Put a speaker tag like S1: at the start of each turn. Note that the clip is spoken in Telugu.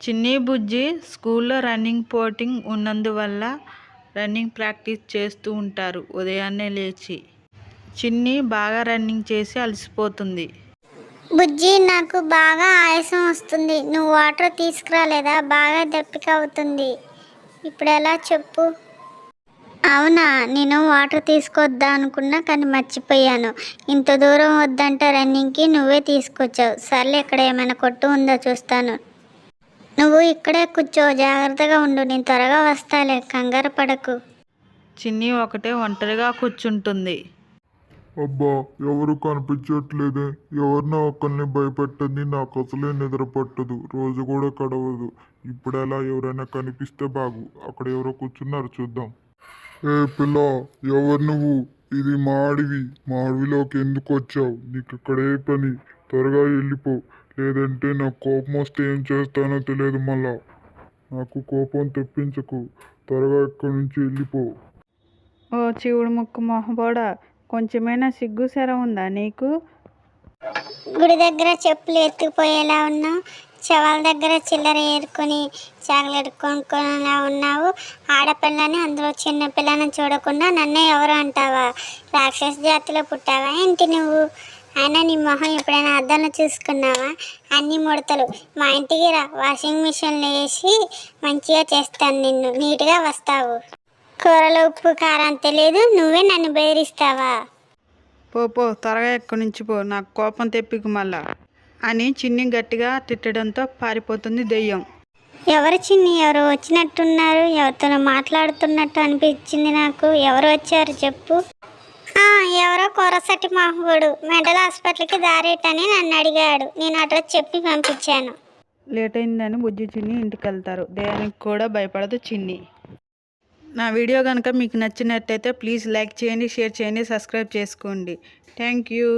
S1: చిన్ని బుజ్జి స్కూల్లో రన్నింగ్ పోటింగ్ ఉన్నందువల్ల రన్నింగ్ ప్రాక్టీస్ చేస్తూ ఉంటారు ఉదయాన్నే లేచి. చిన్ని బాగా రన్నింగ్ చేసి అలసిపోతుంది.
S2: బుజ్జి నాకు బాగా ఆయాసం వస్తుంది. నువ్వు వాటర్ తీసుకురాలేదా? బాగా దప్పిక అవుతుంది. ఇప్పుడు ఎలా చెప్పు? అవునా నేను వాటర్ తీసుకొద్దా అనుకున్నా కానీ మర్చిపోయాను. ఇంత దూరం వద్దంటే రన్నింగ్కి నువ్వే తీసుకొచ్చావు. సర్లే ఇక్కడ ఏమైనా కొట్టు ఉందో చూస్తాను. నువ్వు ఇక్కడే కూర్చో జాగ్రత్తగా ఉండు. నేను త్వరగా వస్తాలే. కంగారు పడకు.
S1: చిన్ని ఒకటే ఒంటరిగా కూర్చుంటుంది.
S3: అబ్బా ఎవరు కనిపించట్లేదే. ఎవరినో ఒకరిని భయపెట్టండి నాకు అసలే నిద్ర పట్టదు. రోజు కూడా గడవదు ఇప్పుడు ఎలా ఎవరైనా కనిపిస్తే బాగు. అక్కడ ఎవరో కూర్చున్నారు చూద్దాం. ఏ పిల్ల ఎవరు నువ్వు? ఇది మా అడవి. మా అడవిలోకి ఎందుకు వచ్చావు? నీకు ఇక్కడే పని. త్వరగా వెళ్ళిపో. లేదంటే నాకు కోపం వస్తే ఏం చేస్తానో తెలియదు మళ్ళా. నాకు కోపం తెప్పించకు. త్వరగా ఇక్కడి నుంచి వెళ్ళిపో.
S1: ఓ చివుడు ముక్కు మొహబోడా కొంచెమైనా సిగ్గు సెర ఉందా నీకు?
S2: గుడి దగ్గర చెప్పులు ఎత్తుకుపోయేలా ఉన్నావు. శవాల దగ్గర చిల్లర ఏరుకొని చాక్లెట్ కొనుక్కోనేలా ఉన్నావు. ఆడపిల్లని అందులో చిన్న పిల్లని చూడకుండా నన్నే ఎవరు అంటావా? రాక్షస జాతిలో పుట్టావా ఏంటి నువ్వు? అయినా నీ మొహం ఎప్పుడైనా అద్దంలో చూసుకున్నావా? అన్ని ముడతలు. మా ఇంటికి రా. వాషింగ్ మిషన్లో వేసి మంచిగా చేస్తాను నిన్ను. నీట్గా వస్తావు. కూరలో ఉప్పు కారం తెలియదు నువ్వే నన్ను బెదిరిస్తావా?
S1: పో పో. త్వరగా ఎక్కడి నుంచి పో. నాకు కోపం తెప్పికు మళ్ళా అని చిన్ని గట్టిగా తిట్టడంతో పారిపోతుంది దెయ్యం.
S2: ఎవరు చిన్ని? ఎవరు వచ్చినట్టున్నారు? ఎవరితో మాట్లాడుతున్నట్టు అనిపించింది నాకు. ఎవరు వచ్చారు చెప్పు. ఎవరో కొరసటి మహుడు మెంటల్ హాస్పిటల్కి దారేటని నన్ను అడిగాడు. నేను అడ్రస్ చెప్పి పంపించాను.
S1: లేట్ అయిందని బుజ్జి చిన్ని ఇంటికి వెళ్తారు దేనికి కూడా భయపడదు చిన్ని. నా వీడియో కనుక మీకు నచ్చినట్టయితే ప్లీజ్ లైక్ చేయండి షేర్ చేయండి సబ్స్క్రైబ్ చేసుకోండి. Thank you.